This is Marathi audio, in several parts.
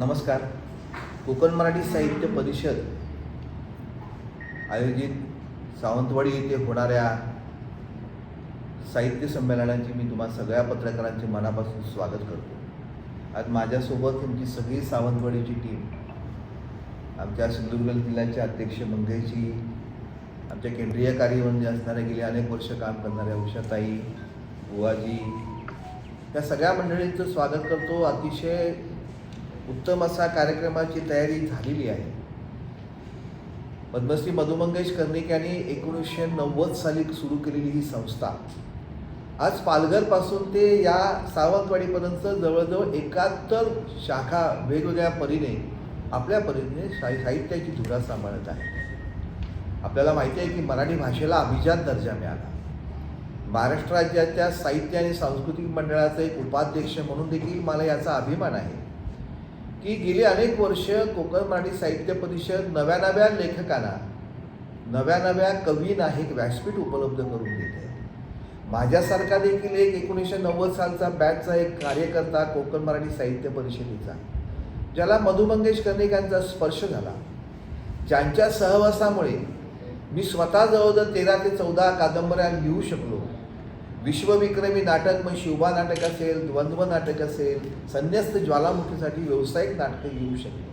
नमस्कार. कोकण मराठी साहित्य परिषद आयोजित सावंतवाडी येथे होणाऱ्या साहित्य संमेलनाची मी तुम्हा सगळ्या पत्रकारांचे मनापासून स्वागत करतो. आज माझ्यासोबत तुमची सगळी सावंतवाडीची टीम आमच्या सिंधुदुर्ग जिल्ह्याचे अध्यक्ष मंगेशजी आमच्या केंद्रीय कार्यमंत्री असणाऱ्या गेले अनेक वर्ष काम करणाऱ्या उषाताई बुवाजी या सगळ्या मंडळींचं स्वागत करतो. अतिशय उत्तम असा कार्यक्रमाची तयारी झालेली आहे. पद्मश्री मधुमंगेश कर्णिक यांनी एकोणीसशे नव्वद साली सुरू केलेली ही संस्था. आज पालघरपासून ते या सावंतवाडीपर्यंत जवळजवळ एकाहत्तर शाखा वेगवेगळ्या परीने आपल्या परीने सा साहित्याची धुरा सांभाळत आहे. आपल्याला माहिती आहे की मराठी भाषेला अभिजात दर्जा मिळाला. महाराष्ट्र राज्याच्या साहित्य आणि सांस्कृतिक मंडळाचा एक उपाध्यक्ष म्हणून देखील मला याचा अभिमान आहे. की गेली अनेक वर्ष कोकण मराठी साहित्य परिषद नव्या नव्या लेखकांना नव्या नव्या कवींना एक व्यासपीठ उपलब्ध करून देते. माझ्यासारखा देखील एक एकोणीसशे नव्वद सालचा बॅचचा एक कार्यकर्ता कोकण मराठी साहित्य परिषदेचा ज्याला मधु मंगेश कर्णिकांचा स्पर्श झाला. ज्यांच्या सहवासामुळे मी स्वतः जवळजवळ तेरा ते चौदा कादंबऱ्या लिहू शकलो. विश्वविक्रमी नाटक मग शिवबा नाटक असेल द्वंद्व नाटक असेल संन्यस्त ज्वालामुखीसाठी व्यावसायिक नाटकं येऊ शकलो.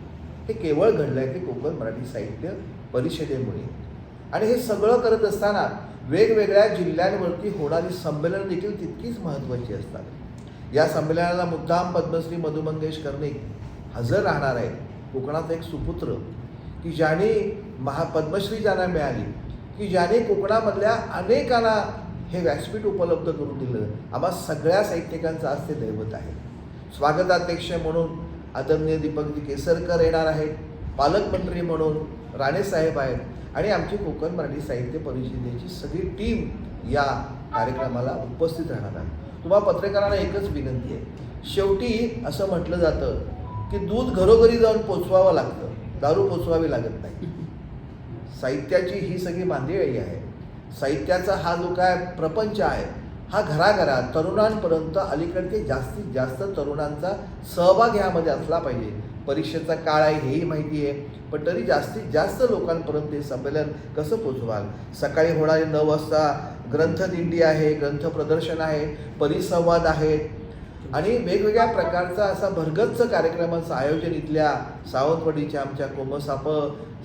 हे केवळ घडलं आहे की कोकण मराठी साहित्य परिषदेमुळे. आणि हे सगळं करत असताना वेगवेगळ्या जिल्ह्यांवरती होणारी संमेलनं देखील तितकीच महत्त्वाची असतात. या संमेलनाला मुद्दाम पद्मश्री मधुमंगेश कर्णिक हजर राहणार आहेत. कोकणाचा एक सुपुत्र की ज्याने महा पद्मश्री ज्यांना मिळाली की ज्याने कोकणामधल्या अनेकांना हे व्यासपीठ उपलब्ध करून दिलं. आम्हा सगळ्या साहित्यिकांचं आज ते दैवत आहे. स्वागताध्यक्ष म्हणून आदरणीय दीपकजी केसरकर येणार आहेत. पालकमंत्री म्हणून राणेसाहेब आहेत. आणि आमची कोकण मराठी साहित्य परिषदेची सगळी टीम या कार्यक्रमाला उपस्थित राहणार आहे. तुम्हा पत्रकारांना एकच विनंती आहे. शेवटी असं म्हटलं जातं की दूध घरोघरी जाऊन पोचवावं लागतं. दारू पोचवावी लागत नाही. साहित्याची ही सगळी मांदिळी आहे. साहित्याचा हा जो काय प्रपंच आहे हा घराघरात तरुणांपर्यंत अलीकडचे जास्तीत जास्त तरुणांचा सहभाग ह्यामध्ये असला पाहिजे. परीक्षेचा काळ आहे हेही माहिती आहे पण तरी जास्तीत जास्त लोकांपर्यंत हे संमेलन कसं पोचवाल? सकाळी होणारे नऊ वाजता ग्रंथदिंडी आहे ग्रंथ प्रदर्शन आहे परिसंवाद आहेत आणि वेगवेगळ्या प्रकारचा असा भरगच्च कार्यक्रमाचं आयोजन इथल्या सावंतवाडीच्या आमच्या कोमसाप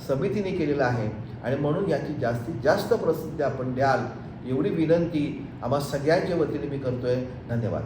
समितीने केलेलं आहे. आणि म्हणून याची जास्तीत जास्त प्रसिद्धी आपण द्याल एवढी विनंती आम्हा सगळ्यांच्या वतीने मी करतोय. धन्यवाद.